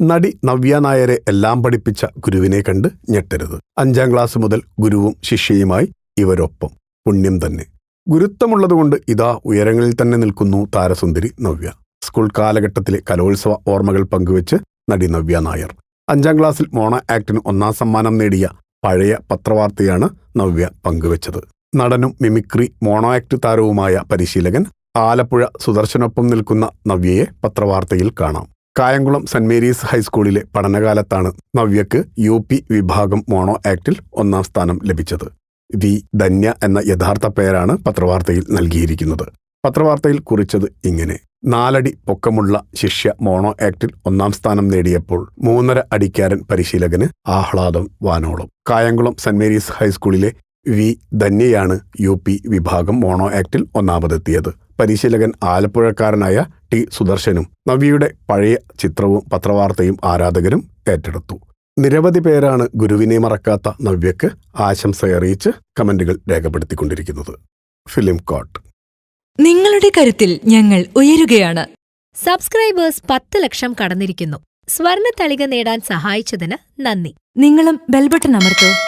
നടി നവ്യ നായരെ എല്ലാം പഠിപ്പിച്ച ഗുരുവിനെ കണ്ട് ഞെട്ടരുത്. അഞ്ചാം ക്ലാസ് മുതൽ ഗുരുവും ശിഷ്യയുമായി ഇവരൊപ്പം. പുണ്യം തന്നെ. ഗുരുത്വമുള്ളതുകൊണ്ട് ഇതാ ഉയരങ്ങളിൽ തന്നെ നിൽക്കുന്നു താരസുന്ദരി നവ്യ. സ്കൂൾ കാലഘട്ടത്തിലെ കലോത്സവ ഓർമ്മകൾ പങ്കുവെച്ച് നടി നവ്യ നായർ. അഞ്ചാം ക്ലാസ്സിൽ മോണ ആക്ടിന് ഒന്നാം സമ്മാനം നേടിയ പഴയ പത്രവാർത്തയാണ് നവ്യ പങ്കുവച്ചത്. നടനും മിമിക്രി മോണോ ആക്ട് താരവുമായ പരിശീലകൻ ആലപ്പുഴ സുദർശനൊപ്പം നിൽക്കുന്ന നവ്യയെ പത്രവാർത്തയിൽ കാണാം. കായംകുളം സെന്റ് മേരീസ് ഹൈസ്കൂളിലെ പഠനകാലത്താണ് നവ്യക്ക് യു പി വിഭാഗം മോണോ ആക്ടിൽ ഒന്നാം സ്ഥാനം ലഭിച്ചത്. വി. ധന്യ എന്ന യഥാർത്ഥ പേരാണ് പത്രവാർത്തയിൽ നൽകിയിരിക്കുന്നത്. പത്രവാർത്തയിൽ കുറിച്ചത് ഇങ്ങനെ. നാലടി പൊക്കമുള്ള ശിഷ്യ മോണോ ആക്ടിൽ ഒന്നാം സ്ഥാനം നേടിയപ്പോൾ മൂന്നര അടിക്കാരൻ പരിശീലകന് ആഹ്ലാദം വാനോളം. കായംകുളം സെന്റ് മേരീസ് ഹൈസ്കൂളിലെ വി ധന്യയാണ് യു പി വിഭാഗം മോണോ ആക്ടിൽ ഒന്നാമതെത്തിയത്. പരിശീലകൻ ആലപ്പുഴക്കാരനായ ടി സുദർശനും നവ്യയുടെ പഴയ ചിത്രവും പത്രവാർത്തയും ആരാധകരും ഏറ്റെടുത്തു. നിരവധി പേരാണ് ഗുരുവിനെ മറക്കാത്ത നവ്യക്ക് ആശംസയറിയിച്ച് കമന്റുകൾ രേഖപ്പെടുത്തിക്കൊണ്ടിരിക്കുന്നത്. Film coat. നിങ്ങളുടെ കരുത്തിൽ ഞങ്ങൾ ഉയരുകയാണ്. സബ്സ്ക്രൈബേഴ്സ് പത്ത് ലക്ഷം കടന്നിരിക്കുന്നു. സ്വർണ തളിക നേടാൻ സഹായിച്ചതിന് നന്ദി. നിങ്ങളും ബെൽബട്ടൺ അമർത്തോ.